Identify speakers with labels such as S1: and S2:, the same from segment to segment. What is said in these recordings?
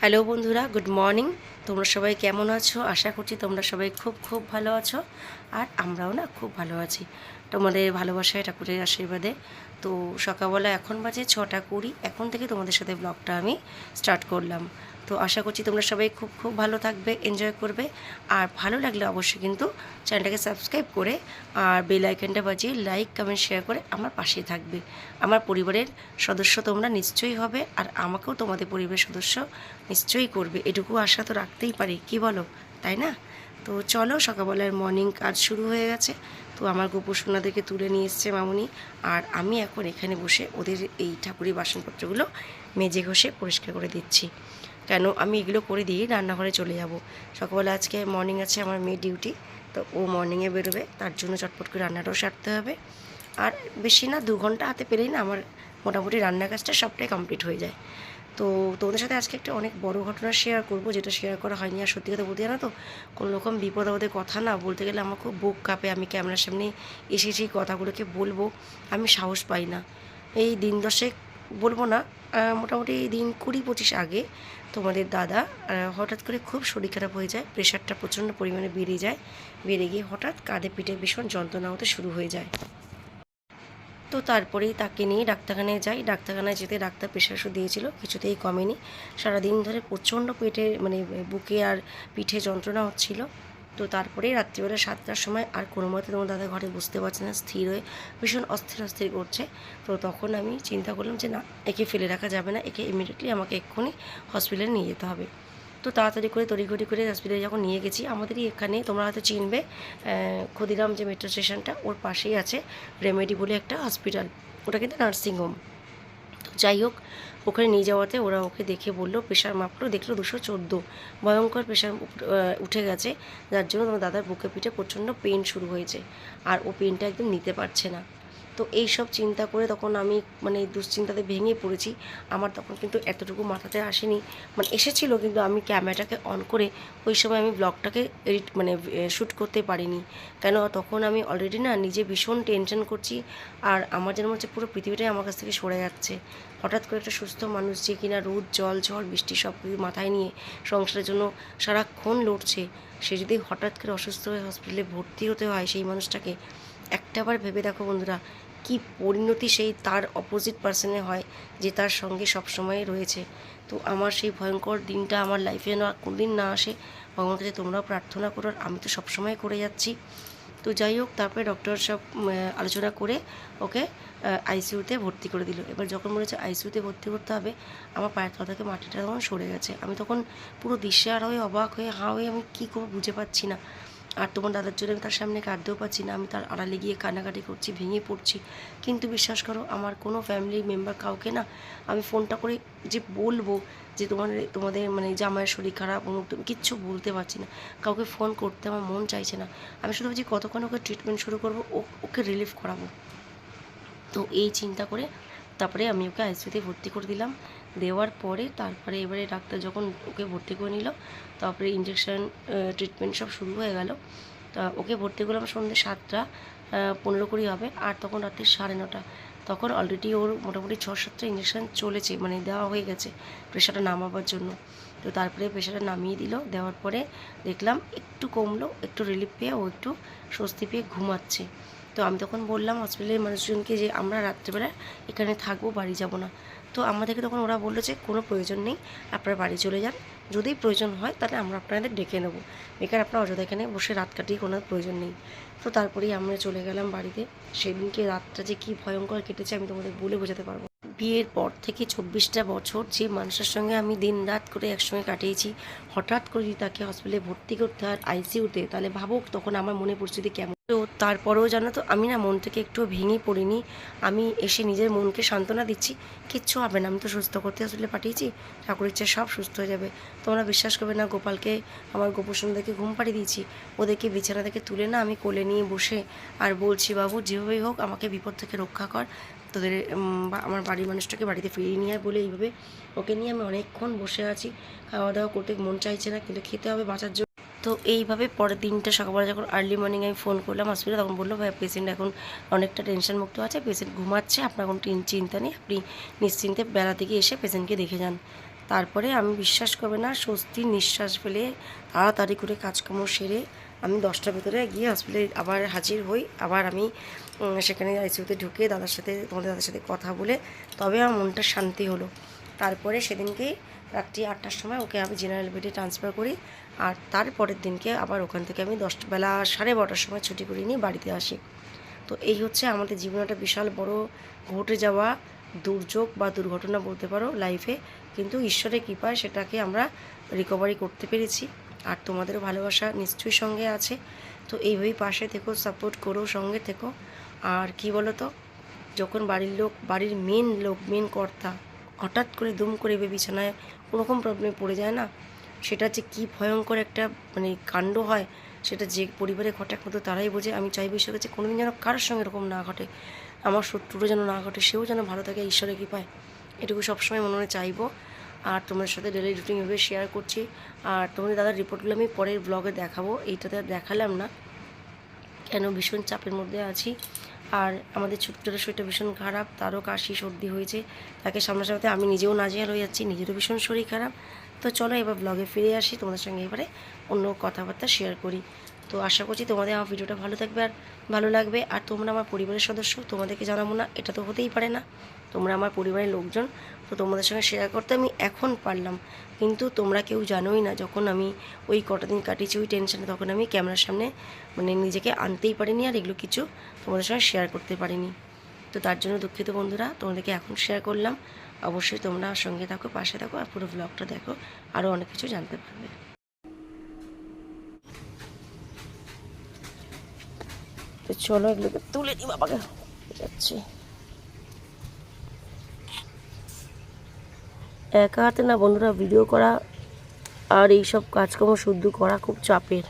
S1: Hello বন্ধুরা, good morning. তোমরা সবাই কেমন আছো? আশা করছি তোমরা সবাই খুব খুব ভালো আছো। আর আমরাও না খুব ভালো আছি। তোমাদের ভালোবাসায়, ঠাকুরের আশীর্বাদে। তো সকালবেলা এখন বাজে ছটা কুড়ি। এখন থেকে তোমাদের সাথে ব্লগটা আমি স্টার্ট করলাম। তো আশা করছি তোমরা সবাই খুব খুব ভালো থাকবে এনজয় করবে। আর ভালো লাগলে অবশ্যই কিন্তু চ্যানেলটাকে সাবস্ক্রাইব করে আর বেল আইকনটা বাজিয়ে লাইক কমেন্ট শেয়ার করে আমার পাশেই থাকবে। আমার পরিবারের সদস্য তোমরা নিশ্চয়ই হবে আর আমাকেও তোমাদের পরিবারের সদস্য নিশ্চয়ই করবে। এটুকু আশা তো রাখতেই পারি, কি বলো? তাই না? তো চলো, সকালবেলার মর্নিং কাজ শুরু হয়ে গেছে। তো আমার গোপু সোনাদেরকে তুলে নিয়ে এসছে মামুনি। আর আমি এখন এখানে বসে ওদের এই ঠাকুরের বাসনপত্রগুলো মেজে ঘষে পরিষ্কার করে দিচ্ছি। কেন আমি এগুলো করে দিয়ে রান্নাঘরে চলে যাব। সকালবেলা আজকে মর্নিং আছে আমার মেয়ে ডিউটি তো ও মর্নিংয়ে বেরোবে, তার জন্য চটপট করে রান্নাটাও সারতে হবে। আর বেশি না, দু ঘণ্টা হাতে পেলেই না আমার মোটামুটি রান্নার কাজটা সবটাই কমপ্লিট হয়ে যায়। তো তোমাদের সাথে আজকে একটা অনেক বড় ঘটনা শেয়ার করব, যেটা শেয়ার করা হয়নি। আর সত্যি কথা বলতে জানো তো, কোনো রকম বিপদ আপদের কথা না বলতে গেলে আমার খুব বুক কাঁপে। আমি ক্যামেরার সামনে এসে সেই কথাগুলোকে বলব, আমি সাহস পাই না। এই দিন দশেক বলব না মোটামুটি দিন কুড়ি পঁচিশ আগে তোমাদের দাদা হঠাৎ করে খুব শরীর খারাপ হয়ে যায়, প্রেশারটা প্রচণ্ড পরিমাণে বেড়ে যায়, বেড়ে গিয়ে হঠাৎ কাঁধে পিঠে ভীষণ যন্ত্রণা হতে শুরু হয়ে যায়। তো তারপরেই তাকে নিয়ে ডাক্তারখানায় যাই, ডাক্তারখানায় যেতে ডাক্তার প্রেশার ওষুধ দিয়েছিল, কিছুতেই কমেনি। সারাদিন ধরে প্রচণ্ড পেটে মানে বুকে আর পিঠে যন্ত্রণা হচ্ছিল। তো তারপরে রাত্রিবেলা সাতটার সময় আর কোনো মতে তোমার দাদা ঘরে বুঝতে পারছে না, স্থির হয়ে ভীষণ অস্থির অস্থির করছে। তো তখন আমি চিন্তা করলাম যে, না, একে ফেলে রাখা যাবে না, একে ইমিডিয়েটলি আমাকে এক্ষুনি হসপিটালে নিয়ে যেতে হবে। তো তাড়াতাড়ি করে তড়িঘড়ি করে হসপিটালে যখন নিয়ে গেছি, আমাদেরই এখানে তোমরা হয়তো চিনবে ক্ষুদিরাম যে মেট্রো স্টেশনটা ওর পাশেই আছে রেমেডি বলে একটা হসপিটাল ওটা কিন্তু নার্সিংহোম যাই হোক, ওখানে নিয়ে যাওয়াতে ওরা ওকে দেখে বলল, প্রেশার মাপলো দেখল দুশো চোদ্দ। ভয়ঙ্কর প্রেশার উঠে গেছে। যার জন্য তোমার দাদার বুকে পিঠে প্রচণ্ড পেন শুরু হয়েছে। আর ও পেনটা একদম নিতে পারছে না। তো এই সব চিন্তা করে তখন আমি মানে দুশ্চিন্তাতে ভেঙে পড়েছি। আমার তখন কিন্তু এতটুকু মাথাতে আসেনি। মানে এসেছিল কিন্তু আমি ক্যামেরাটাকে অন করে ওই সময় আমি ব্লগটাকে এডিট মানে শ্যুট করতে পারিনি। কেন? তখন আমি অলরেডি না নিজে ভীষণ টেনশন করছি আর আমার যেন হচ্ছে পুরো পৃথিবীটাই আমার কাছ থেকে সরে যাচ্ছে। হঠাৎ করে একটা সুস্থ মানুষ যে কিনা রোদ, জল, ঝড়, বৃষ্টি সব কিছু মাথায় নিয়ে সংসারের জন্য সারাক্ষণ লড়ছে, সে যদি হঠাৎ করে অসুস্থ হয়ে হসপিটালে ভর্তি হতে হয় সেই মানুষটাকে। একটাবার ভেবে দেখো বন্ধুরা কি পরিণতি সেই তার অপোজিট পার্সনে হয় যে তার সঙ্গে সবসময় রয়েছে। তো আমার সেই ভয়ঙ্কর দিনটা আমার লাইফে না কোনদিন না আসে, ভগবানের কাছে তোমরাও প্রার্থনা করো আমি তো সবসময় করে যাচ্ছি। তো যাই হোক, তারপরে ডক্টর সব আলোচনা করে, ওকে আইসিইউতে ভর্তি করে দিল। এবার যখন মনে হচ্ছে আইসিইউতে ভর্তি করতে হবে, আমার পায়ের তলা থেকে মাটিটা তখন সরে গেছে। আমি তখন পুরো দিশেহারা হয়ে, অবাক হয়ে হাঁ হয়ে আমি কী করব বুঝে পাচ্ছি না। আর তোমার দাদার জন্য আমি তার সামনে কাঁদতেও পাচ্ছি না, আমি তার আড়ালে গিয়ে কান্নাকাটি করছি, ভেঙে পড়ছি। কিন্তু বিশ্বাস করো, আমার কোনো ফ্যামিলি মেম্বার কাউকে না আমি ফোনটা করে যে বলব যে তোমার, তোমাদের মানে জামাইয়ের শরীর খারাপ, অমুক কিচ্ছু বলতে পারছি না। কাউকে ফোন করতে আমার মন চাইছে না। আমি শুধু ভাবছি কতক্ষণ ওকে ট্রিটমেন্ট শুরু করব ওকে রিলিফ করাবো। তো এই চিন্তা করে তারপরে আমি ওকে আইসিউতে ভর্তি করে দিলাম। দেওয়ার পরে তারপরে এবারে ডাক্তার যখন ওকে ভর্তি করে নিল, তারপরে ইঞ্জেকশন ট্রিটমেন্ট সব শুরু হয়ে গেল। তা ওকে ভর্তি করলাম সন্ধ্যে সাতটা পনেরো কুড়ি হবে, আর তখন রাত্রি সাড়ে নটা। তখন অলরেডি ওর মোটামুটি ছ সাতটা ইঞ্জেকশন চলেছে মানে দেওয়া হয়ে গেছে প্রেশারটা নামাবার জন্য। তো তারপরে প্রেশারটা নামিয়ে দিল, দেওয়ার পরে দেখলাম একটু কমলো, একটু রিলিফ পেয়ে ও একটু স্বস্তি পেয়ে ঘুমাচ্ছে। তো আমি তখন বললাম হসপিটালের মানুষজনকে যে, আমরা রাত্রেবেলা এখানে থাকব, বাড়ি যাব না। তো আমাদেরকে তখন ওরা বলল যে, কোনো প্রয়োজন নেই, আপনারা বাড়ি চলে যান। যদি প্রয়োজন হয়, তাহলে আমরা আপনাদের ডেকে নেব। বেকার আপনার অযথা এখানে বসে রাত কাটিয়ে কোনো প্রয়োজন নেই। তো তারপরেই আমরা চলে গেলাম বাড়িতে। সেদিনকে রাতটা যে কী ভয়ঙ্কর কেটেছে, আমি তোমাদের বলে বোঝাতে পারব বিয়ের পর থেকে চব্বিশটা বছর যে মানুষের সঙ্গে আমি দিন রাত করে একসঙ্গে কাটিয়েছি, হঠাৎ করে যদি তাকে হসপিটালে ভর্তি করতে হয় আইসিইউতে তাহলে ভাবুক তখন আমার মনে পরিস্থিতি কেমন। তো তারপরেও জানো তো, আমি না মন থেকে একটু ভেঙে পড়িনি। আমি এসে নিজের মনকে সান্ত্বনা দিচ্ছি। কিচ্ছু হবে না, আমি তো সুস্থ করতে আসলে পাঠিয়েছি। ঠাকুর ইচ্ছে সব সুস্থ হয়ে যাবে। তোমরা বিশ্বাস করবে না, গোপালকে আমার গোপসনদেরকে ঘুম পাড়িয়ে দিয়েছি। ওদেরকে বিছানা থেকে তুলে না আমি কোলে নিয়ে বসে আর বলছি, বাবু, যেভাবেই হোক আমাকে বিপদ থেকে রক্ষা কর। তোদের আমার বাড়ির মানুষটাকে বাড়িতে ফিরিয়ে নিয়ে আয় বলে এইভাবে ওকে নিয়ে আমি অনেকক্ষণ বসে আছি। খাওয়া দাওয়া করতে মন চাইছে না, কিন্তু খেতে হবে, বাঁচার জন্য তো এইভাবে পরের দিনটা সকালবেলা যখন আর্লি মর্নিং আমি ফোন করলাম হসপিটালে তখন বলল ভাই পেশেন্ট এখন অনেকটা টেনশন মুক্ত আছে পেশেন্ট ঘুমাচ্ছে, আপনার কোনো চিন্তা নেই, আপনি নিশ্চিন্তে বেলা থেকে এসে পেশেন্টকে দেখে যান। তারপরে আমি বিশ্বাস করবে না, স্বস্তির নিঃশ্বাস ফেলে তাড়াতাড়ি করে কাজকর্ম সেরে আমি দশটার ভিতরে গিয়ে হসপিটালে আবার হাজির হই। আবার আমি সেখানে আইসিউতে ঢুকে দাদার সাথে, তোমাদের দাদার সাথে কথা বলে তবে আমার মনটা শান্তি হলো। তারপরে সেদিনকে রাত্রি আটটার সময় ওকে আমি জেনারেল বেডে ট্রান্সফার করি। আর তারপরের দিনকে আবার ওখান থেকে আমি দশটা বেলা সাড়ে বারোটার সময় ছুটি করে নিয়ে বাড়িতে আসি। তো এই হচ্ছে আমাদের জীবনে একটা বিশাল বড় ঘটে যাওয়া দুর্যোগ বা দুর্ঘটনা বলতে পারো লাইফে কিন্তু ঈশ্বরের কৃপায় সেটাকে আমরা রিকভারি করতে পেরেছি। আর তোমাদেরও ভালোবাসা নিশ্চয়ই সঙ্গে আছে। তো এইভাবেই পাশে থেকো সাপোর্ট করো, সঙ্গে থেকো। আর কি বলো তো যখন বাড়ির লোক, বাড়ির মেন লোক মেন কর্তা হঠাৎ করে দুম করে বিছানায় কোনোরকম প্রবলেমে পড়ে যায় না সেটা যে কী ভয়ঙ্কর একটা মানে কাণ্ড হয়, সেটা যে পরিবারে ঘটে একমাত্র তারাই বোঝে। আমি চাইব ঈশ্বরের কাছে কোনোদিন যেন কারোর সঙ্গে এরকম না ঘটে। আমার শত্রুরও যেন না ঘটে, সেও যেন ভালো থাকে ঈশ্বরে ঈশ্বরের কৃপায়। এটুকু সবসময় মনে মনে চাইব। আর তোমাদের সাথে ডেলি রুটিন এভাবে শেয়ার করছি। আর তোমাদের দাদার রিপোর্টগুলো আমি পরের ব্লগে দেখাবো। এইটাতে আর দেখালাম না। কেন ভীষণ চাপের মধ্যে আছি। আর আমাদের ছোট্টর শরীরটা ভীষণ খারাপ। তারও কাশি, সর্দি হয়েছে। তাকে সামনাসামনিতে আমি নিজেও নাজেহাল হয়ে যাচ্ছি। নিজেরও ভীষণ শরীর খারাপ। তো চলো এবার ব্লগে ফিরে আসি, তোমাদের সঙ্গে এবারে অন্য কথাবার্তা শেয়ার করি। তো আশা করছি তোমাদের আমার ভিডিওটা ভালো থাকবে আর ভালো লাগবে। আর তোমরা আমার পরিবারের সদস্য, তোমাদেরকে জানাব না, এটা তো হতেই পারে না। তোমরা আমার পরিবারের লোকজন, তো তোমাদের সঙ্গে শেয়ার করতে আমি এখন পারলাম। কিন্তু তোমরা কেউ জানোই না, যখন আমি ওই কটা দিন কাটিয়েছি ওই টেনশানে তখন আমি ক্যামেরার সামনে মানে নিজেকে আনতেই পারিনি আর এগুলো কিছু তোমাদের সঙ্গে শেয়ার করতে পারিনি। তো তার জন্য দুঃখিত বন্ধুরা, তোমাদেরকে এখন শেয়ার করলাম। অবশ্যই তোমরা সঙ্গে থাকো, পাশে থাকো আর পুরো ব্লগটা দেখো। আরও অনেক কিছু জানতে পারবে। তো চলো এগুলোকে তুলে দিই বাবাকে। যাচ্ছি। একা হাতে না বন্ধুরা ভিডিও করা আর এইসব কাজকর্ম শুদ্ধ করা খুব চাপের।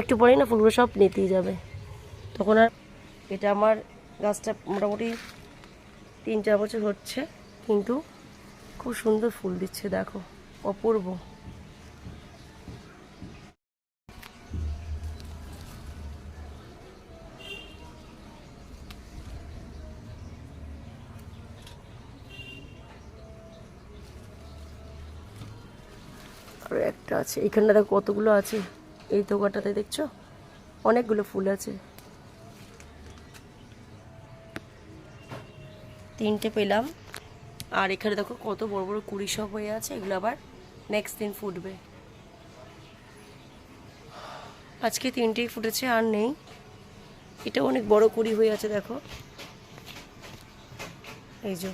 S1: একটু পরেই না ফুলগুলো সব নিতেই যাবে। তখন আর এটা আমার গাছটা মোটামুটি তিন চার বছর হচ্ছে, কিন্তু খুব সুন্দর ফুল দিচ্ছে, দেখো, অপূর্ব। আরও একটা আছে এইখানটা দেখো কতগুলো আছে, এই দোকানটাতে দেখছ? অনেকগুলো ফুল আছে। তিনটে পেলাম। আর এখানে দেখো কত বড় বড় কুড়ি সব হয়ে আছে, এগুলো আবার নেক্সট দিন ফুটবে। আজকে তিনটেই ফুটেছে, আর নেই। এটা অনেক বড় কুড়ি হয়ে আছে, দেখো। এই যে।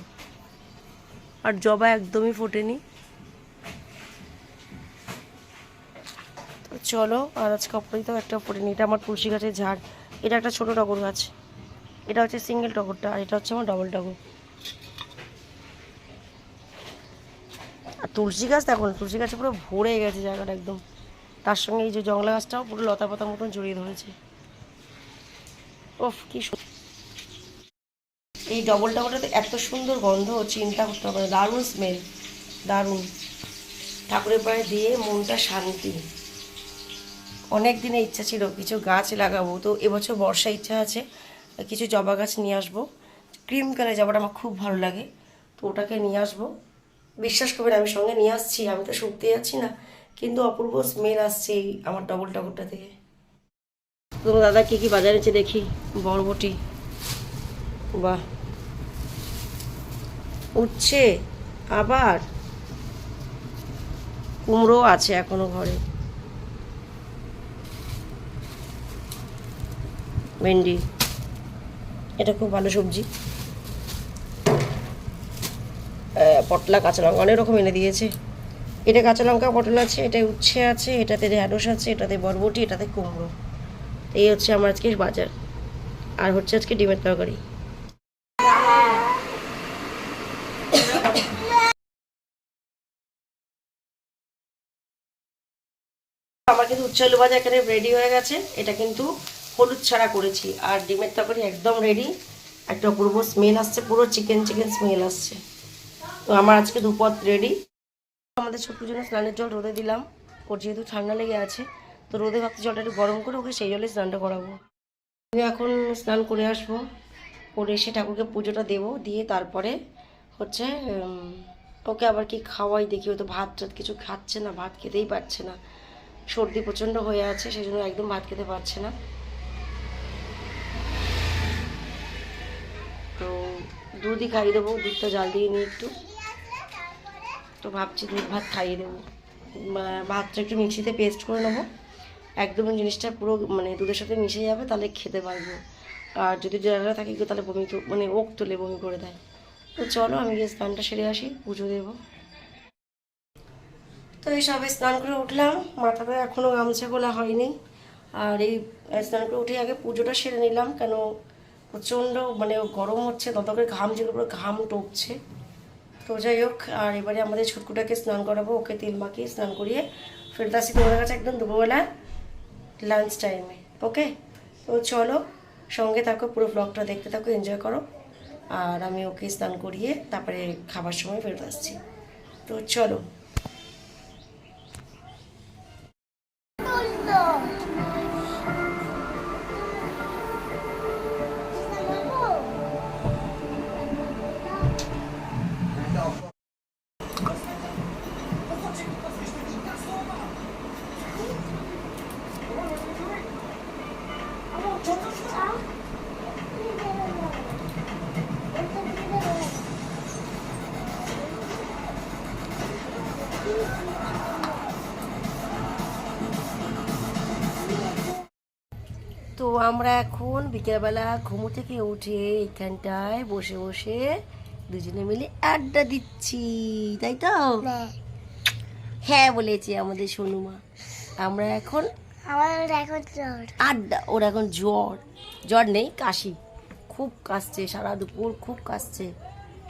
S1: আর জবা একদমই ফোটেনি। তো চলো, আর আজকে অপরিত একটা ফোটেনি। এটা আমার তুলসী গাছের ঝাড়। এটা একটা ছোট টগর গাছ। এটা হচ্ছে সিঙ্গেল টগরটা, আর এটা হচ্ছে আমার ডবল টগর। তুলসী গাছ দেখো না, তুলসী গাছে পুরো ভরে গেছে জায়গাটা একদম। তার সঙ্গে এই যে জংলা গাছটাও পুরো লতা পাতা মতন জড়িয়ে ধরেছে। ওফ, কি এই ডবল টগরটাতে এত সুন্দর গন্ধ, চিন্তা করতে হবে। দারুণ স্মেল দারুণ। ঠাকুরের পায়ে দিয়ে মনটা শান্তি। অনেক দিনে ইচ্ছা ছিল কিছু গাছ লাগাবো, তো এবছর বর্ষা ইচ্ছা আছে, কিছু জবা গাছ নিয়ে আসব। ক্রিম কালার জবাটা আমার খুব ভালো লাগে, তো ওটাকে নিয়ে আসব। বিশ্বাস করবেন আমি সঙ্গে নিয়ে আসছি আমি তো শুকতে যাচ্ছি না। কিন্তু অপূর্ব স্মেল আসছে এই আমার ডবল টগরটা থেকে। তোমার দাদা কী কী বাজারে এনেছে দেখি? বরবটি। বাহ। উঠছে আবার কুমড়ো আছে এখনও ঘরে। ভেন্ডি। এটা খুব ভালো সবজি। পটলা, কাঁচা লঙ্কা অনেক রকম এনে দিয়েছে। এটা কাঁচা লঙ্কা, পটল আছে, এটা উচ্ছে আছে, এটাতে ঢ্যাঁড়স আছে, এটাতে বরবটি, এটাতে কুমড়ো। এই হচ্ছে আমার আজকে বাজার। আর হচ্ছে আজকে ডিমের তরকারি। আমার কিন্তু উচ্চ আলু ভাজা এখানে রেডি হয়ে গেছে। এটা কিন্তু হলুদ ছাড়া করেছি। আর ডিমের তরকারি একদম রেডি একটা অপূর্ব স্মেল আসছে, পুরো চিকেন চিকেন স্মেল আসছে। তো আমার আজকে দুপদ রেডি আমাদের ছোট্ট জন্য স্নানের জল রোদে দিলাম। ওর যেহেতু ঠান্ডা লেগে আছে, তো রোদে ভাবছি জলটা একটু গরম করে ওকে সেই জলে স্নানটা করাবো। এখন স্নান করে আসব। করে এসে ঠাকুরকে পুজোটা দেবো। দিয়ে তারপরে হচ্ছে ওকে আবার কি খাওয়াই দেখি। ও তো ভাত টাত কিছু খাচ্ছে না, ভাত খেতেই পারছে না। সর্দি প্রচণ্ড হয়ে আছে সেই জন্য একদম ভাত খেতে পারছে না। তো দুধই খাইয়ে দেবো দুধটা জাল দিয়ে নিই একটু। তো ভাবছি দুধ ভাত খাইয়ে দেবো। ভাতটা একটু মিক্সিতে পেস্ট করে নেব। একদম জিনিসটা পুরো মানে দুধের সাথে মিশে যাবে, তাহলে খেতে পারব। আর যদি ডেরা থাকে তাহলে বমি মানে ওক তুলে বমি করে দেয়। তো চলো, আমি গিয়ে স্নানটা সেরে আসি, পুজো দেবো। তো এই সবে স্নান করে উঠলাম, মাথাটা এখনও গামছা খোলা হয়নি। আর এই স্নান করে উঠে আগে পুজোটা সেরে নিলাম, কেন প্রচণ্ড মানে গরম হচ্ছে তত ঘাম যেগুলো পুরো ঘাম টপছে। তো যাই হোক, আর এবারে আমাদের ছুটকুটাকে স্নান করাবো, ওকে তেল মাখিয়ে স্নান করিয়ে ফেরত আসি তোমাদের কাছে একদম দুপুরবেলা লাঞ্চ টাইমে ওকে তো চলো, সঙ্গে থাকো, পুরো ব্লগটা দেখতে থাকো এনজয় করো। আর আমি ওকে স্নান করিয়ে তারপরে খাবার সময় ফেরত আসছি। তো চলো। আমরা এখন বিকেলবেলা ঘুমো থেকে উঠে এখানটায় বসে বসে দুজনে মিলে আড্ডা দিচ্ছি তাই তো? হ্যাঁ বলেছে আমাদের সোনুমা। আমরা এখন
S2: এখন জ্বর।
S1: আড্ডা ওর এখন জ্বর। জ্বর নেই কাশি। খুব কাশছে সারা দুপুর খুব কাশছে।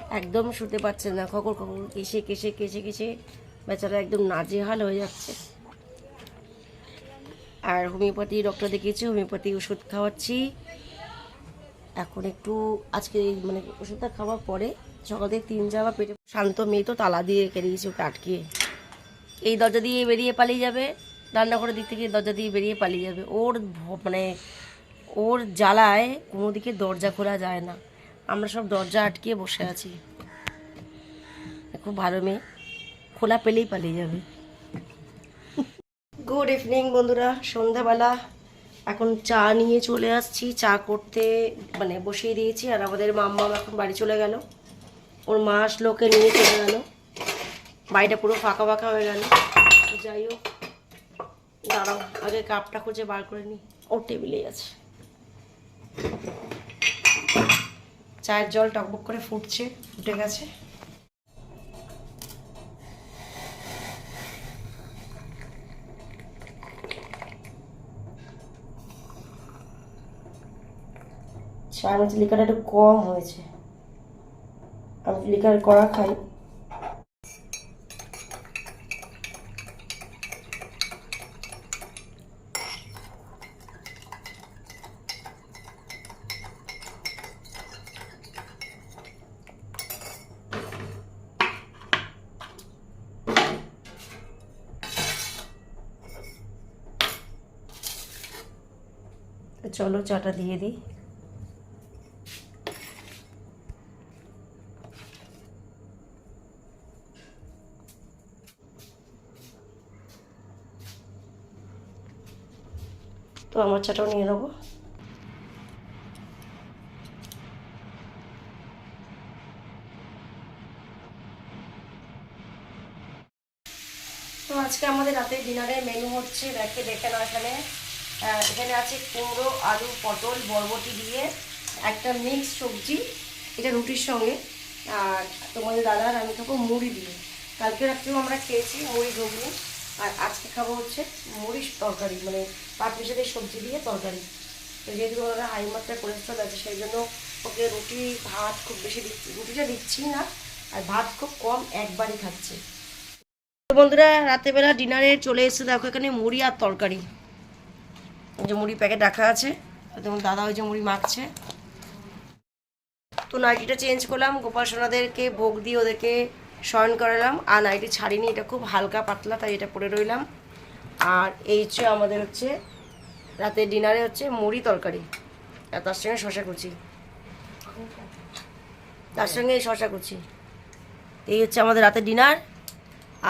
S1: একদম শুতে পারছে না খকর খকর কেসে কেসে কেসে কেসে বেচারা একদম নাজেহাল হয়ে যাচ্ছে। আর হোমিওপ্যাথি ডক্টর দেখিয়েছি, হোমিওপ্যাথি ওষুধ খাওয়াচ্ছি। এখন একটু আজকে মানে ওষুধটা খাওয়ার পরে সকাল থেকে তিন যাওয়া পেটে শান্ত মেয়ে তো তালা দিয়ে রেখে দিয়েছি ওকে আটকিয়ে। এই দরজা দিয়ে বেরিয়ে পালিয়ে যাবে, রান্নাঘরের দিক থেকে দরজা দিয়ে বেরিয়ে পালিয়ে যাবে। ওর মানে ওর জ্বালায় কোনো দিকে দরজা খোলা যায় না। আমরা সব দরজা আটকিয়ে বসে আছি। খুব ভালো মেয়ে, খোলা পেলেই পালিয়ে যাবে। গুড ইভিনিং বন্ধুরা। সন্ধ্যাবেলা এখন চা নিয়ে চলে আসছি। চা করতে মানে বসিয়ে দিয়েছি। আর আমাদের মাম্মা এখন বাড়ি চলে গেল। ওর মা আসলো, ওকে নিয়ে চলে গেল। বাড়িটা পুরো ফাঁকা ফাঁকা হয়ে গেল। যাই হোক, দাঁড়াও, আগে কাপটা খুঁজে বার করে নিই। ওর টেবিলেই আছে। চায়ের জল টকবক করে ফুটছে, ফুটে গেছে। চায়ের লিকারটা একটু কম হয়েছে। আমি লিকার করা খাই। চলো চাটা দিয়ে দিই। তো আমার চাটাও নিয়ে নেব। তো আজকে আমাদের রাতের ডিনারের মেনু হচ্ছে দেখে দেখে না এখানে। এখানে আছে কুমড়ো, আলু, পটল, বরবটি দিয়ে একটা মিক্স সবজি। এটা রুটির সঙ্গে। আর তোমাদের দাদা আর আমি খাব মুড়ি দিয়ে। কালকে রাত্রেও আমরা খেয়েছি মুড়ি ঘুগনি। আর আজকে খাব হচ্ছে মুড়ির তরকারি মানে পাট মিশাতে সবজি দিয়ে তরকারি। তো যেহেতু ওরা হাই মাত্রায় কোলেস্ট্রল আছে, সেই জন্য ওকে রুটি, ভাত খুব বেশি দিচ্ছি রুটিটা দিচ্ছি না, আর ভাত খুব কম একবারই খাচ্ছে। বন্ধুরা রাতেরবেলা ডিনারে চলে এসেছে, দেখো এখানে মুড়ি আর তরকারি। যে মুড়ি প্যাকেট রাখা আছে তোমার দাদা ওই যে মুড়ি মাখছে। তো নাইটিটা চেঞ্জ করলাম, গোপাল সোনাদেরকে ভোগ দিয়ে ওদেরকে শয়ন করালাম। আর নাইটি ছাড়িনি, এটা খুব হালকা পাতলা, তাই এটা পরে রইলাম। আর এই হচ্ছে আমাদের হচ্ছে, রাতের ডিনারে হচ্ছে মুড়ি তরকারি। আর তার সঙ্গে শশা কুচি। তার সঙ্গে এই শশা কুচি। এই হচ্ছে আমাদের রাতের ডিনার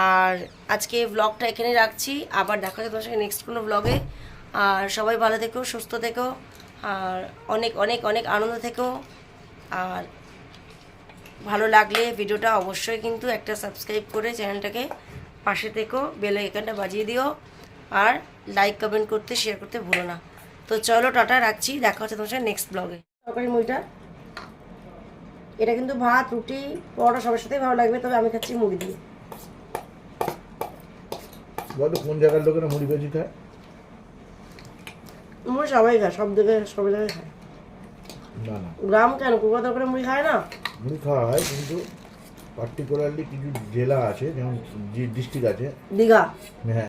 S1: আর আজকে ব্লগটা এখানে রাখছি। আবার দেখা হচ্ছে তোমার সঙ্গে নেক্সট কোনো ব্লগে আর সবাই ভালো থেকো, সুস্থ থেকো। আর অনেক অনেক অনেক আনন্দ থেকো। আর ভালো লাগলে ভিডিওটা অবশ্যই কিন্তু একটা সাবস্ক্রাইব করে চ্যানেলটাকে পাশে থেকো বেল আইকনটা বাজিয়ে দিও। আর লাইক কমেন্ট করতে শেয়ার করতে ভুলো না। তো চলো টাটা রাখছি। দেখা হচ্ছে তোমার নেক্সট ব্লগে তরকারি মুড়িটা। এটা কিন্তু ভাত রুটি পরোটা সবার সাথেই ভালো লাগবে তবে আমি খাচ্ছি মুড়ি দিয়ে।
S3: বলো কোন জায়গার লোকেরা মুড়ি বেশি খায়?
S1: মুড়ি সবাই খায় সব জায়গায় সব জায়গায় খায়।
S3: না না।
S1: গ্রাম কেন? কলকাতা করে মুড়ি খায় না?
S3: মুড়ি খাওয়া হয় কিন্তু পার্টিকুলারলি কিছু জেলা আছে যেমন যে ডিস্ট্রিক্ট আছে।
S1: দীঘা।
S3: হ্যাঁ।